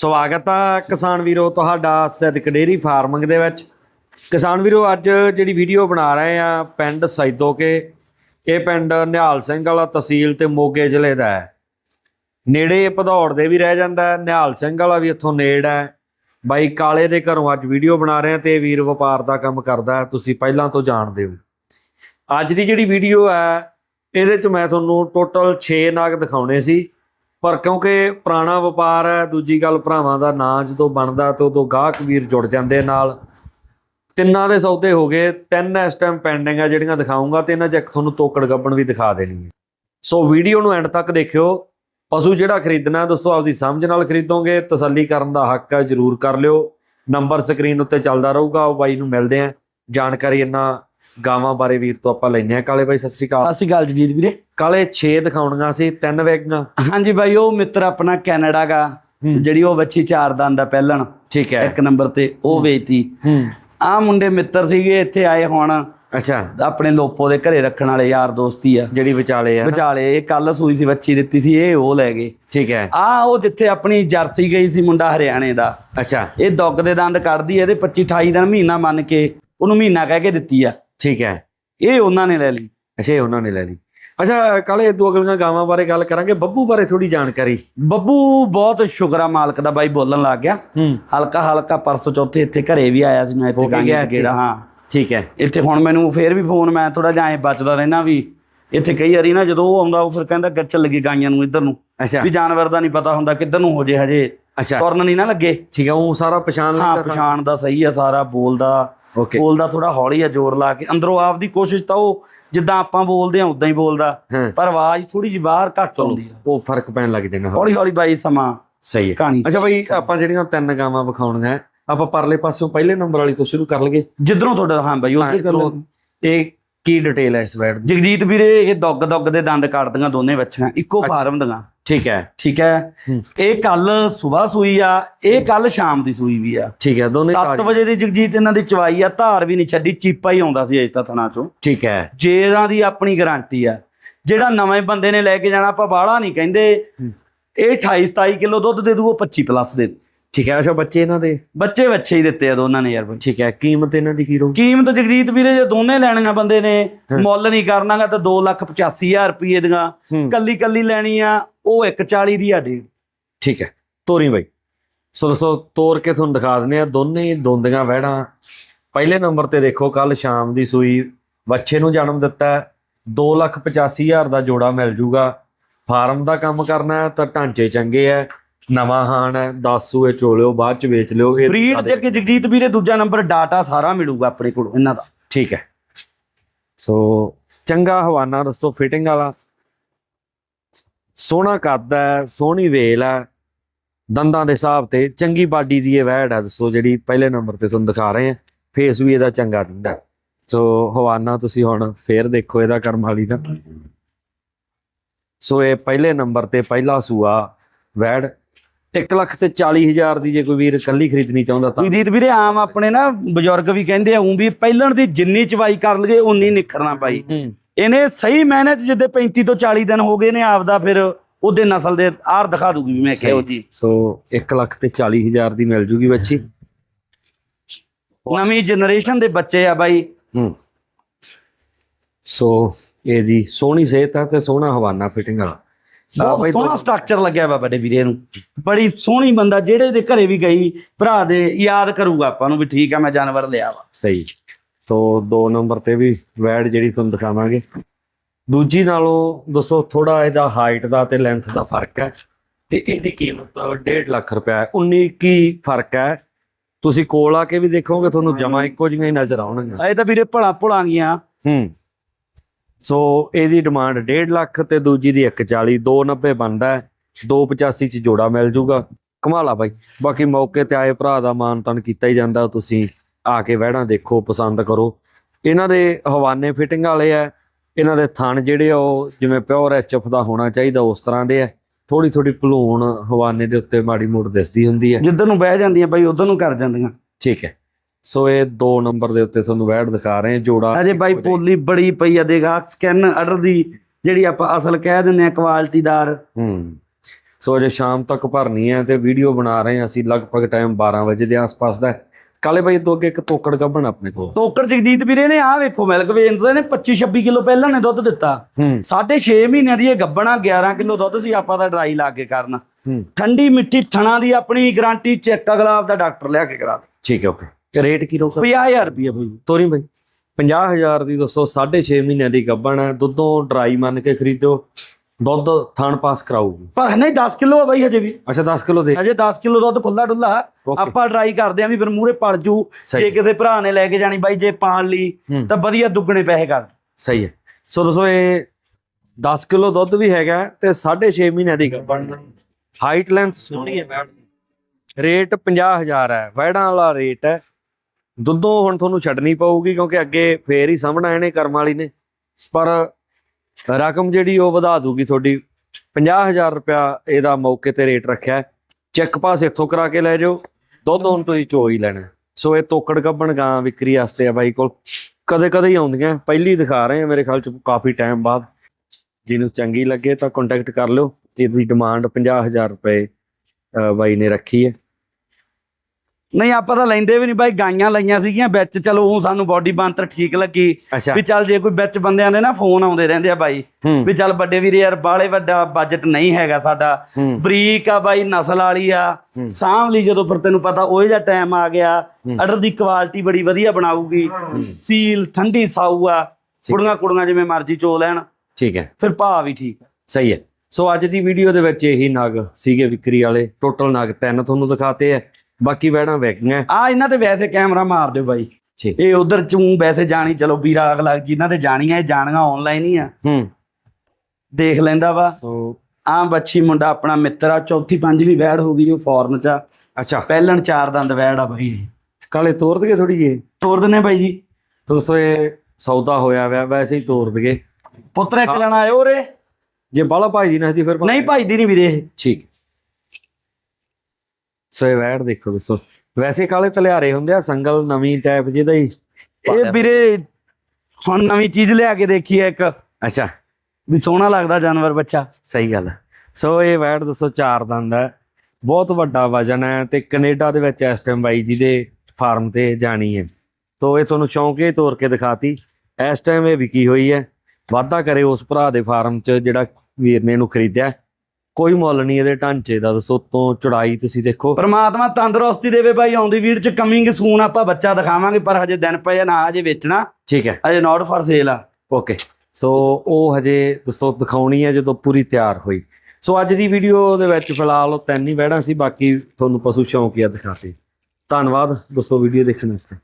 ਸਵਾਗਤ ਆ ਕਿਸਾਨ ਵੀਰੋ ਤੁਹਾਡਾ ਸਿੱਧਕ ਡੇਰੀ ਫਾਰਮਿੰਗ ਦੇ ਵਿੱਚ। ਕਿਸਾਨ ਵੀਰੋ, ਅੱਜ ਜਿਹੜੀ ਵੀਡੀਓ ਬਣਾ ਰਹੇ ਆ ਪਿੰਡ ਸੈਦੋਕੇ, ਇਹ ਪਿੰਡ ਨਿਹਾਲ ਸਿੰਘ ਵਾਲਾ ਤਹਿਸੀਲ ਤੇ ਮੋਗੇ ਜ਼ਿਲ੍ਹੇ ਦਾ ਹੈ। ਨੇੜੇ ਭਦੌੜ ਦੇ ਵੀ ਰਹਿ ਜਾਂਦਾ ਨਿਹਾਲ ਸਿੰਘ ਵਾਲਾ ਵੀ ਇੱਥੋਂ ਨੇੜ ਹੈ। ਬਾਈ ਕਾਲੇ ਦੇ ਘਰੋਂ ਅੱਜ ਵੀਡੀਓ ਬਣਾ ਰਹੇ ਆ ਤੇ ਇਹ ਵੀਰ ਵਪਾਰ ਦਾ ਕੰਮ ਕਰਦਾ ਤੁਸੀਂ ਪਹਿਲਾਂ ਤੋਂ ਜਾਣਦੇ ਹੋ। ਅੱਜ ਦੀ ਜਿਹੜੀ ਵੀਡੀਓ ਹੈ, ਇਹਦੇ ਚ ਮੈਂ ਤੁਹਾਨੂੰ ਟੋਟਲ 6 ਨਾਗ ਦਿਖਾਉਣੇ ਸੀ। ਪਰ ਕਿਉਂਕਿ ਪੁਰਾਣਾ ਵਪਾਰ ਹੈ, ਦੂਜੀ ਗੱਲ ਭਰਾਵਾਂ ਦਾ ਨਾਂ ਜਦੋਂ ਬਣਦਾ ਤੇ ਉਦੋਂ ਗਾਹਕ ਵੀਰ ਜੁੜ ਜਾਂਦੇ ਨਾਲ। ਤਿੰਨਾਂ ਦੇ ਸੌਦੇ ਹੋ ਗਏ, ਤਿੰਨ ਇਸ ਟਾਈਮ ਪੈਂਡਿੰਗ ਆ ਜਿਹੜੀਆਂ ਦਿਖਾਉਂਗਾ ਤੇ ਇਹਨਾਂ 'ਚ ਇੱਕ ਤੁਹਾਨੂੰ ਤੋਕੜ ਗੱਬਣ ਵੀ ਦਿਖਾ ਦੇਣੀ ਹੈ। ਸੋ ਵੀਡੀਓ ਨੂੰ ਐਂਡ ਤੱਕ ਦੇਖਿਓ। ਪਸ਼ੂ ਜਿਹੜਾ ਖਰੀਦਣਾ, ਦੋਸਤੋ ਆਪਦੀ ਸਮਝ ਨਾਲ ਖਰੀਦੋਗੇ, ਤਸੱਲੀ ਕਰਨ ਦਾ ਹੱਕ ਹੈ ਜਰੂਰ ਕਰ ਲਿਓ। ਨੰਬਰ ਸਕਰੀਨ ਉੱਤੇ ਚੱਲਦਾ ਰਹੂਗਾ, ਉਹ ਬਾਈ ਨੂੰ ਮਿਲਦੇ ਆ ਜਾਣਕਾਰੀ ਇਹਨਾਂ ਗਾਵਾਂ ਬਾਰੇ ਵੀਰ ਤੋਂ ਆਪਾਂ ਲੈਨੇ ਆ ਕਾਲੇ ਬਾਈ ਸਤਿ ਸ੍ਰੀ ਅਕਾਲ। ਸ਼੍ਰੀ ਅਕਾਲ ਜਗਜੀਤ ਵੀਰੇ। ਕਾਲੇ 6 ਦਿਖਾਉਣੀਆਂ ਸੀ ਤਿੰਨ ਵੇਗੀਆਂ ਹਾਂਜੀ ਬਾਈ ਉਹ ਮਿੱਤਰ ਆਪਣਾ ਕੈਨੇਡਾ ਜਿਹੜੀ ਉਹ ਬੱਚੀ ਚਾਰ ਦੰਦ ਆ ਪਹਿਲਣ। ਠੀਕ ਹੈ। ਇੱਕ ਨੰਬਰ ਤੇ ਉਹ ਵੇਚਤੀ। ਹੂੰ। ਆ ਮੁੰਡੇ ਮਿੱਤਰ ਸੀਗੇ ਇੱਥੇ ਆਏ ਹੁਣ। ਅੱਛਾ। ਆਪਣੇ ਲੋਪੋ ਦੇ ਘਰੇ ਰੱਖਣ ਵਾਲੇ ਯਾਰ ਦੋਸਤੀ ਆ। ਜਿਹੜੀ ਵਿਚਾਲੇ ਆ? ਵਿਚਾਲੇ ਇਹ ਕੱਲ ਸੂਈ ਸੀ ਬੱਚੀ ਦਿੱਤੀ ਸੀ ਇਹ ਉਹ ਲੈ ਗਏ। ਠੀਕ ਹੈ। ਆ ਉਹ ਜਿੱਥੇ ਆਪਣੀ ਜਰਸੀ ਗਈ ਸੀ ਮੁੰਡਾ ਹਰਿਆਣੇ ਦਾ। ਅੱਛਾ। ਇਹ ਦੁੱਗ ਦੇ ਦੰਦ ਕੱਢਦੀ ਇਹਦੇ 25 28 ਦਿਨ ਮਹੀਨਾ ਮੰਨ ਕੇ ਉਹਨੂੰ ਮਹੀਨਾ ਕਹਿ ਕੇ ਦਿੱਤੀ ਆ। ਠੀਕ ਹੈ। ਇਹ ਉਹਨਾਂ ਨੇ ਲੈ ਲਈ। ਅੱਛਾ ਇਹ ਉਹਨਾਂ ਨੇ ਲੈ ਲਈ। ਅੱਛਾ ਕਾਲੇ ਦੋ ਅਗਲੀਆਂ ਗਾਵਾਂ ਬਾਰੇ ਗੱਲ ਕਰਾਂਗੇ। ਬੱਬੂ ਬਾਰੇ ਥੋੜੀ ਜਾਣਕਾਰੀ। ਬੱਬੂ ਬਹੁਤ ਸ਼ੁਕਰਾ ਮਾਲਕ ਦਾ ਬਾਈ ਬੋਲਣ ਲੱਗ ਗਿਆ। ਹਲਕਾ ਹਲਕਾ ਪਰਸੋਂ ਚੌਥੇ ਇੱਥੇ ਘਰੇ ਵੀ ਆਇਆ ਸੀ ਮੈਂ ਇੱਥੇ ਗਾਂਗੀ ਗੇੜਾ ਹਾਂ ਠੀਕ ਹੈ। ਇੱਥੇ ਹੁਣ ਮੈਨੂੰ ਫੇਰ ਵੀ ਫੋਨ ਮੈਂ ਥੋੜਾ ਜਿਹਾ ਐ ਬਚਦਾ ਰਹਿਣਾ ਵੀ ਇੱਥੇ ਕਈ ਵਾਰੀ ਨਾ ਜਦੋਂ ਉਹ ਆਉਂਦਾ ਉਹ ਫਿਰ ਕਹਿੰਦਾ ਗੱਚ ਲੱਗੀ ਗਾਈਆਂ ਨੂੰ ਇੱਧਰ ਨੂੰ। ਅੱਛਾ। ਵੀ ਜਾਨਵਰ ਦਾ ਨਹੀਂ ਪਤਾ ਹੁੰਦਾ ਕਿੱਧਰ ਨੂੰ ਹੋ ਜੇ ਹਜੇ। ਅੱਛਾ। ਤੁਰਨ ਨਹੀਂ ਨਾ ਲੱਗੇ। ਠੀਕ ਹੈ ਉਹ ਸਾਰਾ ਪਛਾਣ ਹਾਂ ਲੈਂਦਾ ਪਛਾਣ ਦਾ ਸਹੀ ਆ ਸਾਰਾ ਬੋਲਦਾ ਬੋਲਦਾ ਥੋੜਾ ਹੌਲੀ ਆ ਜ਼ੋਰ ਲਾ ਕੇ। ਅੰਦਰੋਂ ਆਪਦੀ ਕੋਸ਼ਿਸ਼ ਤਾਂ ਉਹ ਜਿੱਦਾਂ ਆਪਾਂ ਬੋਲਦੇ ਆ ਉਦਾਂ ਹੀ ਬੋਲਦਾ। ਹਾਂ। ਪਰ ਆਵਾਜ਼ ਥੋੜੀ ਜਿਹੀ ਬਾਹਰ ਘੱਟ ਆਉਂਦੀ ਆ। ਉਹ ਫ਼ਰਕ ਪੈਣ ਲੱਗ ਜਾਣਾ ਹੌਲੀ ਹੌਲੀ ਬਾਈ ਸਮਾਂ ਸਹੀ ਹੈ ਕਹਾਣੀ ਅੱਛਾ ਬਈ ਆਪਾਂ ਜਿਹੜੀਆਂ ਤਿੰਨ ਗਾਵਾਂ ਵਿਖਾਉਣੀਆਂ ਆਪਾਂ ਪਰਲੇ ਪਾਸਿਓਂ ਪਹਿਲੇ ਨੰਬਰ ਵਾਲੀ ਤੋਂ ਸ਼ੁਰੂ ਕਰ ਲਈਏ। ਜਿੱਧਰੋਂ ਤੁਹਾਡਾ ਹਾਂ ਬਾਈ ਉਹ ਕਰ ਲਓ। ਇਹ ਕੀ ਡਿਟੇਲ ਹੈ ਇਸ ਵੈਡ ਦੀ? ਜਗਜੀਤ ਵੀਰੇ ਇਹ ਦੁੱਗ ਦੁੱਗ ਦੇ ਦੰਦ ਕੱਢਦੀਆਂ ਦੋਨੇ ਬੱਚੀਆਂ ਇੱਕੋ ਫਾਰਮ ਦੀਆਂ। ਠੀਕ ਹੈ ਠੀਕ ਹੈ। ਇਹ ਕੱਲ ਸਵੇਰ ਸੂਈ ਆ ਇਹ ਕੱਲ ਸ਼ਾਮ ਦੀ ਸੂਈ ਵੀ ਆ ਠੀਕ ਹੈ ਦੋਨੇ 7 ਤਾਜ਼ੇ। ਵਜੇ ਦੀ ਜਗਜੀਤ ਇਹਨਾਂ ਦੀ ਚਵਾਈ ਆ ਧਾਰ ਵੀ ਨਹੀਂ ਛੱਡੀ ਚੀਪਾ ਹੀ ਆਉਂਦਾ ਸੀ ਅਜੇ ਤਾਂ ਥਣਾ ਚੋਂ ਠੀਕ ਹੈ ਜੇਰਾਂ ਦੀ ਆਪਣੀ ਗਾਰੰਟੀ ਆ ਜਿਹੜਾ ਨਵੇਂ ਬੰਦੇ ਨੇ ਲੈ ਕੇ ਜਾਣਾ ਆਪਾਂ ਬਾਹਲਾ ਨਹੀਂ ਕਹਿੰਦੇ। ਇਹ 28 27 ਕਿਲੋ ਦੁੱਧ ਦੇ ਦੂ ਉਹ 25 ਪਲੱਸ ਦੇ। ਠੀਕ ਹੈ ਅੱਛਾ ਬੱਚੇ ਇਹਨਾਂ ਦੇ ਬੱਚੇ ਬੱਚੇ ਹੀ ਦਿੱਤੇ ਆ ਦੋਨਾਂ ਨੇ ਯਾਰ। ਠੀਕ ਹੈ ਕੀਮਤ ਇਹਨਾਂ ਦੀ ਕੀ ਰਹੂ ਕੀਮਤ ਜਗਜੀਤ ਵੀਰੇ ਜੇ ਦੋਨੇ ਲੈਣੀਆਂ ਬੰਦੇ ਨੇ ਮੁੱਲ ਨਹੀਂ ਕਰਨਾਗਾ ਤਾਂ 285000 ਰੁਪਏ ਦੀਆਂ। ਕੱਲੀ ਕੱਲੀ ਲੈਣੀ ਆ ਉਹ 140 ਦੀ ਆ ਠੀਕ ਹੈ। ਤੋਰੀ ਬਾਈ। ਸੋ ਦੋਸਤੋ ਤੋਰ ਕੇ ਤੁਹਾਨੂੰ ਦਿਖਾ ਦਿੰਦੇ ਆ ਦੋਨੇ ਦੋਂਦੀਆਂ ਵਹਿੜਾਂ। ਪਹਿਲੇ ਨੰਬਰ ਤੇ ਦੇਖੋ ਕੱਲ ਸ਼ਾਮ ਦੀ ਸੂਈ ਬੱਚੇ ਨੂੰ ਜਨਮ ਦਿੱਤਾ ਹੈ। ਦੋ ਜੋੜਾ ਮਿਲ ਜੂਗਾ। ਫਾਰਮ ਦਾ ਕੰਮ ਕਰਨਾ ਤਾਂ ਢਾਂਚੇ ਚੰਗੇ ਹੈ। ਨਵਾਂ ਹਾਣ ਹੈ 10 ਸੂਏ ਚੋਲਿਓ ਬਾਅਦ ਚ ਵੇਚ ਲਿਓ ਇਹ ਬਰੀਡ ਅੱਗੇ ਜਗਜੀਤ ਵੀਰੇ ਦੂਜਾ ਨੰਬਰ ਡਾਟਾ ਸਾਰਾ ਮਿਲੂਗਾ ਆਪਣੇ ਕੋਲ ਇਹਨਾਂ ਦਾ। ਠੀਕ ਹੈ। ਸੋ ਚੰਗਾ ਹਵਾਨਾ ਦੋਸਤੋ ਫਿਟਿੰਗ ਵਾਲਾ। ਸੋਹਣਾ ਕੱਦ ਹੈ ਸੋਹਣੀ ਵੇਲ ਹੈ। ਦੰਦਾਂ ਦੇ ਹਿਸਾਬ ਤੇ ਚੰਗੀ ਬਾਡੀ ਦੀ ਇਹ ਵੈੜ ਹੈ ਦੋਸਤੋ ਜਿਹੜੀ ਪਹਿਲੇ ਨੰਬਰ ਤੇ ਤੁਹਾਨੂੰ ਦਿਖਾ ਰਹੇ ਹਾਂ। ਫੇਸ ਵੀ ਇਹਦਾ ਚੰਗਾ ਦਿੰਦਾ। ਸੋ ਹਵਾਨਾ ਤੁਸੀਂ ਹੁਣ ਫੇਰ ਦੇਖੋ ਇਹਦਾ ਕਰਮ ਵਾਲੀ ਦਾ। ਸੋ ਇਹ ਪਹਿਲੇ ਨੰਬਰ ਤੇ ਪਹਿਲਾ ਸੂਆ ਵੈੜ। 1 ਲੱਖ ਤੇ 40 ਹਜ਼ਾਰ ਦੀ ਜੇ ਕੋਈ ਵੀਰ ਕੱਲੀ ਖਰੀਦਣੀ ਚਾਹੁੰਦਾ ਤਾਂ। ਜਗਜੀਤ ਵੀਰੇ ਆਮ ਆਪਣੇ ਨਾ ਬਜ਼ੁਰਗ ਵੀ ਕਹਿੰਦੇ ਆ ਉਂ ਵੀ ਪਹਿਲਣ ਦੀ ਜਿੰਨੀ ਚਵਾਈ ਕਰ ਲਗੇ ਉਨੀ ਨਿਖਰਨਾ ਪਾਈ ਇਹਨੇ ਸਹੀ ਮਿਹਨਤ ਜਿੱਦੇ 35 ਤੋਂ 40 ਦਿਨ ਹੋ ਗਏ ਨੇ ਆਪਦਾ ਫਿਰ ਉਹਦੇ ਨਸਲ ਦੇ ਆਰ ਦਿਖਾ ਦੂਗੀ ਵੀ ਮੈਂ ਕਿਹੋ ਜੀ। ਸੋ 1 ਲੱਖ ਤੇ 40 ਹਜ਼ਾਰ ਦੀ ਮਿਲ ਜੂਗੀ ਬੱਚੀ। ਨਵੀਂ ਜਨਰੇਸ਼ਨ ਦੇ ਬੱਚੇ ਆ ਬਾਈ। ਹੂੰ। ਸੋ ਇਹਦੀ ਸੋਹਣੀ ਸਿਹਤ ਹੈ ਤੇ ਸੋਹਣਾ ਹਵਾਨਾ ਫਿਟਿੰਗ ਵਾਲਾ। ਆ ਬਹੁਤ ਬਈ ਸੋਹਣਾ ਸਟਰਕਚਰ ਲੱਗਿਆ ਵਾ ਵੱਡੇ ਵੀਰੇ ਨੂੰ ਬੜੀ ਸੋਹਣੀ ਬੰਦਾ ਜਿਹੜੇ ਦੇ ਘਰੇ ਵੀ ਗਈ ਭਰਾ ਦੇ ਯਾਦ ਕਰੂਗਾ ਆਪਾਂ ਨੂੰ ਵੀ ਠੀਕ ਆ ਮੈਂ ਜਾਨਵਰ ਲਿਆ ਵਾ। ਸਹੀ। ਤੋ ਦੋ ਨੰਬਰ ਤੇ ਵੀ ਵੈਡ ਜਿਹੜੀ ਤੁਹਾਨੂੰ ਦਿਖਾਵਾਂਗੇ। ਦੂਜੀ ਨਾਲੋਂ ਦੱਸੋ ਥੋੜਾ ਇਹਦਾ ਹਾਈਟ ਦਾ ਤੇ ਲੈਂਥ ਦਾ ਫ਼ਰਕ ਹੈ ਤੇ ਇਹਦੀ ਕੀਮਤ 1.5 ਲੱਖ ਰੁਪਏ ਹੈ। 19 ਕੀ ਫ਼ਰਕ ਹੈ? ਤੁਸੀਂ ਕੋਲ ਆ ਕੇ ਵੀ ਦੇਖੋਗੇ ਤੁਹਾਨੂੰ ਜਮਾ ਇੱਕੋ ਜਿਹੀਆਂ ਹੀ ਨਜ਼ਰ ਆਉਣਗੀਆਂ। ਇਹ ਤਾਂ ਵੀਰੇ ਭਲਾ ਭੁਲਾ ਗਈਆਂ ਹੂੰ। ਸੋ ਇਹਦੀ ਡਿਮਾਂਡ 1.5 ਲੱਖ ਤੇ ਦੂਜੀ ਦੀ 140 290 ਬਣਦਾ ਹੈ। 285 ਚ ਜੋੜਾ ਮਿਲ ਜੂਗਾ। ਕਮਾਲਾ ਬਾਈ। ਬਾਕੀ ਮੌਕੇ ਤੇ ਆਏ ਭਰਾ ਦਾ ਮਾਨ ਤਾਨ ਕੀਤਾ ਹੀ ਜਾਂਦਾ ਤੁਸੀਂ ਆ ਕੇ ਵਹਿਣਾ ਦੇਖੋ ਪਸੰਦ ਕਰੋ। ਇਹਨਾਂ ਦੇ ਹਵਾਨੇ ਫਿਟਿੰਗ ਵਾਲੇ ਆ। ਇਹਨਾਂ ਦੇ ਥਣ ਜਿਹੜੇ ਆ ਉਹ ਜਿਵੇਂ ਪਿਓਰ ਐਚਐਫ ਦਾ ਹੋਣਾ ਚਾਹੀਦਾ ਉਸ ਤਰ੍ਹਾਂ ਦੇ ਆ। ਥੋੜੀ ਥੋੜੀ ਭਲੂਣ ਹਵਾਨੇ ਦੇ ਉੱਤੇ ਮਾੜੀ ਮੋੜ ਦਿਸਦੀ ਹੁੰਦੀ ਹੈ ਜਿੱਧਰ ਨੂੰ ਬਹਿ ਜਾਂਦੀਆਂ ਬਾਈ ਉਧਰ ਨੂੰ ਕਰ ਜਾਂਦੀਆਂ। ਠੀਕ ਹੈ। ਸੋ ਇਹ ਦੋ ਨੰਬਰ ਦੇ ਉੱਤੇ ਤੁਹਾਨੂੰ ਵੈੜ ਦਿਖਾ ਰਹੇ ਹਾਂ ਜੋੜਾ ਅਜੇ ਬਾਈ ਪੋਲੀ ਬੜੀ ਪਈ ਆ ਦੇਗਾ ਸਕਿਨ ਅਡਰ ਦੀ ਜਿਹੜੀ ਆਪਾਂ ਅਸਲ ਕਹਿ ਦਿੰਦੇ ਆ ਕੁਆਲਿਟੀਦਾਰ ਹੂੰ। ਸੋ ਅਜੇ ਸ਼ਾਮ ਤੱਕ ਭਰਨੀ ਹੈ ਤੇ ਵੀਡੀਓ ਬਣਾ ਰਹੇ ਹਾਂ ਅਸੀਂ ਲਗਭਗ ਟਾਈਮ 12 ਵਜੇ ਦੇ ਆਸ-ਪਾਸ ਦਾ। ਕਾਲੇ ਬਾਈ ਤੋਂ ਅੱਗੇ ਇੱਕ ਤੋਕੜ ਗੱਭਣ ਆਪਣੇ ਕੋਲ। ਤੋਕੜ ਜਗਜੀਤ ਵੀਰੇ ਨੇ ਆਹ ਵੇਖੋ ਮਿਲਕ ਵੇਨਸ ਨੇ 25 26 ਕਿਲੋ ਪਹਿਲਾਂ ਨੇ ਦੁੱਧ ਦਿੱਤਾ। ਸਾਢੇ 6 ਮਹੀਨਿਆਂ ਦੀ ਇਹ ਗੱਬਣਾ 11 ਕਿਲੋ ਦੁੱਧ ਸੀ ਆਪਾਂ ਦਾ ਡਰਾਈ ਲਾ ਕੇ ਕਰਨਾ। ਠੰਡੀ ਮਿੱਠੀ ਥਣਾ ਦੀ ਆਪਣੀ ਗਾਰੰਟੀ ਚੈੱਕ ਅਗਲਾ ਆਪਦਾ ਡਾਕਟਰ ਲਿਆ ਕੇ ਕਰਾ ਦੇ। ਠੀਕ ਹੈ ਓਕੇ ਰੇਟ ਕੀ ਰੋਕਾ 50000 ਰੁਪਏ ਬਈ। ਤੋਰੀ ਬਾਈ। 50000 ਦੀ ਦੋਸਤੋ 6.5 ਮਹੀਨਿਆਂ ਦੀ ਗੱਭਣ ਹੈ ਦੁੱਧੋਂ ਡਰਾਈ ਮੰਨ ਕੇ ਖਰੀਦੋ। ਦੁੱਧ ਥਣ ਪਾਸ ਕਰਾਊਗੀ। ਪਰ ਨਹੀਂ 10 ਕਿਲੋ ਆ ਬਈ ਹਜੇ ਵੀ। ਅੱਛਾ 10 ਕਿਲੋ ਦੇ। ਹਜੇ 10 ਕਿਲੋ ਦੁੱਧ ਖੁੱਲਾ ਡੁੱਲਾ. ਆਪਾਂ ਟਰਾਈ ਕਰਦੇ ਆਂ ਵੀ ਫਿਰ ਮੂਰੇ ਪੜ ਜੂ। ਜੇ ਕਿਸੇ ਭਰਾ ਨੇ ਲੈ ਕੇ ਜਾਣੀ ਬਾਈ ਜੇ ਪਾਣ ਲਈ। ਤਾਂ ਵਧੀਆ ਦੁੱਗਣੇ ਪੈਸੇ ਕਰ। ਸਹੀ ਹੈ। ਸੋ ਦੋਸਤੋ ਇਹ 10 ਕਿਲੋ ਦੁੱਧ ਵੀ ਹੈਗਾ ਤੇ 6.5 ਮਹੀਨਿਆਂ ਦੀ ਗੱਭਣ ਹਾਈਟ ਲੈਂਥ ਸੋਹਣੀ ਹੈ ਬੈਠ ਦੀ ਰੇਟ 50000 ਹੈ। ਵੈੜਾਂ ਵਾਲਾ ਰੇਟ ਹੈ। ਦੁੱਧੋਂ ਹੁਣ ਤੁਹਾਨੂੰ ਛੱਡਣੀ ਪਊਗੀ ਕਿਉਂਕਿ ਅੱਗੇ ਫੇਰ ਹੀ ਸਾਹਮਣਾ ਇਹਨੇ ਕਰਮ ਵਾਲੀ ਨੇ। ਪਰ ਰਕਮ ਜਿਹੜੀ ਉਹ ਵਧਾ ਦੂਗੀ ਤੁਹਾਡੀ 50000 ਰੁਪਇਆ ਇਹਦਾ ਮੌਕੇ ਤੇ ਰੇਟ ਰੱਖਿਆ ਚੈੱਕ ਪਾਸ ਇੱਥੋਂ ਕਰਾ ਕੇ ਲੈ ਜਾਓ। ਦੁੱਧ ਹੁਣ ਤੁਸੀਂ ਚੋ ਹੀ ਲੈਣਾ। ਸੋ ਇਹ ਤੋਕੜ ਗੱਬਣ ਗਾਂ ਵਿਕਰੀ ਵਾਸਤੇ ਆ ਬਾਈ ਕੋਲ। ਕਦੇ ਕਦੇ ਹੀ ਆਉਂਦੀਆਂ। ਪਹਿਲੀ ਦਿਖਾ ਰਹੇ ਆ ਮੇਰੇ ਖਿਆਲ ਚ ਕਾਫੀ ਟਾਈਮ ਬਾਅਦ। ਜਿਹਨੂੰ ਚੰਗੀ ਲੱਗੇ ਤਾਂ ਕੰਟੈਕਟ ਕਰ ਲਿਓ। ਇਹਦੀ ਡਿਮਾਂਡ 50000 ਰੁਪਏ ਬਾਈ ਨੇ ਰੱਖੀ ਹੈ। ਨਹੀਂ ਆਪਾਂ ਤਾਂ ਲੈਂਦੇ ਵੀ ਨਹੀਂ ਬਾਈ ਗਾਈਆਂ ਲਈਆਂ ਸੀਗੀਆਂ ਵਿੱਚ ਚਲੋ ਉਹ ਸਾਨੂੰ ਬਾਡੀ ਬਾਂਤਰ ਠੀਕ ਲੱਗੀ। ਵੀ ਚੱਲ ਜੇ ਕੋਈ ਵਿੱਚ ਬੰਦਿਆਂ ਦੇ ਨਾ ਫੋਨ ਆਉਂਦੇ ਰਹਿੰਦੇ ਆ ਬਾਈ ਵੀ ਚੱਲ ਵੱਡੇ ਵੀਰੇ ਯਾਰ ਬਾਲੇ ਵੱਡਾ ਬਜਟ ਨਹੀਂ ਹੈਗਾ ਸਾਡਾ। ਬਰੀਕ ਆ ਬਾਈ ਨਸਲ ਵਾਲੀ ਆ। ਸਾਂਭ ਲਈ ਜਦੋਂ ਫਿਰ ਤੈਨੂੰ ਪਤਾ ਉਹ ਜਿਹਾ ਟਾਈਮ ਆ ਗਿਆ। ਅਡਰ ਦੀ ਕੁਆਲਿਟੀ ਬੜੀ ਵਧੀਆ ਬਣਾਊਗੀ। ਸੀਲ ਠੰਡੀ ਸਾਊ ਆ। ਕੁੜੀਆਂ ਕੁੜੀਆਂ ਜਿਵੇਂ ਮਰਜ਼ੀ ਚੋ ਲੈਣ। ਠੀਕ ਹੈ। ਫਿਰ ਭਾਅ ਵੀ ਠੀਕ ਆ। ਸਹੀ ਹੈ। ਸੋ ਅੱਜ ਦੀ ਵੀਡੀਓ ਦੇ ਵਿੱਚ ਇਹੀ ਨਗ ਸੀਗੇ ਵਿਕਰੀ ਵਾਲੇ। ਟੋਟਲ ਨਗ ਤਿੰਨ ਤੁਹਾਨੂੰ ਦਿਖਾਤੇ ਹੈ ਬਾਕੀ ਵਿਕ ਗਈਆਂ। ਆ ਇਹਨਾਂ ਤੇ ਵੈਸੇ ਕੈਮਰਾ ਮਾਰ ਦਿਓ ਬਾਈ। ਠੀਕ। ਇਹ ਉਧਰ ਚੂੰ ਵੈਸੇ ਜਾਣੀ ਚਲੋ ਵੀਰਾ ਅਗਲਾ ਜਿਨ੍ਹਾਂ ਤੇ ਜਾਣੀਆਂ ਇਹ ਜਾਣੀਆਂ ਆਨਲਾਈਨ ਹੀ ਆ। ਹੂੰ। ਦੇਖ ਲੈਂਦਾ ਵਾ। ਸੋ ਆ ਬੱਚੀ ਮੁੰਡਾ ਆਪਣਾ ਮਿੱਤਰ ਆ ਚੌਥੀ ਪੰਜਵੀਂ ਵੈੜ ਹੋ ਗਈ ਜੋ ਫੋਰਨ ਚ ਆ। ਅੱਛਾ। ਪਹਿਲਣ ਚਾਰ ਦੰਦ ਵੈੜ ਆ ਬਾਈ। ਕਾਲੇ ਤੋਰ ਦਈਏ ਥੋੜੀ ਇਹ ਤੋਰ ਦਿੰਨੇ ਬਾਈ ਜੀ। ਦੋਸਤੋ ਇਹ ਸੌਦਾ ਹੋਇਆ ਹੋਇਆ ਵੈਸੇ ਹੀ ਤੋਰ ਦਈਏ। ਪੁੱਤਰ ਇੱਕ ਜਣਾ ਆਇਓ ਰੇ ਜੇ ਬਾਲਾ ਭਾਈ ਦੀ ਨਸਦੀ ਫਿਰ ਨਹੀਂ ਭਾਈਦੀ ਨਹੀਂ ਵੀਰੇ। ਠੀਕ। ਸੋ ਇਹ ਵੈੜ ਦੇਖੋ ਦੋਸਤੋ। ਵੈਸੇ ਕਾਲੇ ਤਲਿਆਰੇ ਹੁੰਦੇ ਆ ਸੰਗਲ ਨਵੀਂ ਟਾਈਪ ਜਿਹਦਾ ਹੀ ਇਹ ਵੀਰੇ ਹੁਣ ਨਵੀਂ ਚੀਜ਼ ਲਿਆ ਕੇ ਦੇਖੀ ਹੈ ਇੱਕ। ਅੱਛਾ। ਵੀ ਸੋਹਣਾ ਲੱਗਦਾ ਜਾਨਵਰ ਬੱਚਾ। ਸਹੀ ਗੱਲ ਸੋ ਇਹ ਵੈੜ ਦੋਸਤੋ ਚਾਰ ਦੰਦ ਹੈ। ਬਹੁਤ ਵੱਡਾ ਵਜਨ ਹੈ ਤੇ ਕੈਨੇਡਾ ਦੇ ਵਿੱਚ ਇਸ ਟਾਈਮ ਬਾਈ ਜੀ ਦੇ ਫਾਰਮ ਤੇ ਜਾਣੀ ਹੈ। ਸੋ ਇਹ ਤੁਹਾਨੂੰ ਸ਼ੌਂਕ ਹੀ ਤੋਰ ਕੇ ਦਿਖਾਤੀ। ਇਸ ਟਾਈਮ ਇਹ ਵਿਕੀ ਹੋਈ ਹੈ। ਵਾਧਾ ਕਰੇ ਉਸ ਭਰਾ ਦੇ ਫਾਰਮ 'ਚ ਜਿਹੜਾ ਵੀਰ ਨੇ ਇਹਨੂੰ ਖਰੀਦਿਆ। ਕੋਈ ਮੁੱਲ ਨਹੀਂ ਇਹਦੇ ਢਾਂਚੇ ਦਾ ਦੱਸੋ ਤੋਂ ਚੜਾਈ ਤੁਸੀਂ ਦੇਖੋ। ਪਰਮਾਤਮਾ ਤੰਦਰੁਸਤੀ ਦੇਵੇ ਬਾਈ ਆਉਂਦੀ ਵੀਰ ਚ ਕਮਿੰਗ ਸੂਨ ਆਪਾਂ ਬੱਚਾ ਦਿਖਾਵਾਂਗੇ ਪਰ ਹਜੇ ਦਿਨ ਪਏ ਨਾ ਹਜੇ ਵੇਚਣਾ। ਠੀਕ ਹੈ। ਹਜੇ ਨਾਟ ਫॉर ਸੇਲ ਆ। ਓਕੇ ਸੋ ਉਹ ਹਜੇ ਦੱਸੋ ਦਿਖਾਉਣੀ ਹੈ ਜਦੋਂ ਪੂਰੀ ਤਿਆਰ ਹੋਈ। ਸੋ ਅੱਜ ਦੀ ਵੀਡੀਓ ਦੇ ਵਿੱਚ ਫਿਲਹਾਲ ਉਹ ਤਿੰਨ ਹੀ ਵਹਿੜਾਂ ਸੀ ਬਾਕੀ ਤੁਹਾਨੂੰ ਪਸ਼ੂ ਸ਼ੌਂਕੀਆ ਦਿਖਾਤੇ। ਧੰਨਵਾਦ ਦੋਸਤੋ ਵੀਡੀਓ ਦੇਖਣ ਵਾਸਤੇ।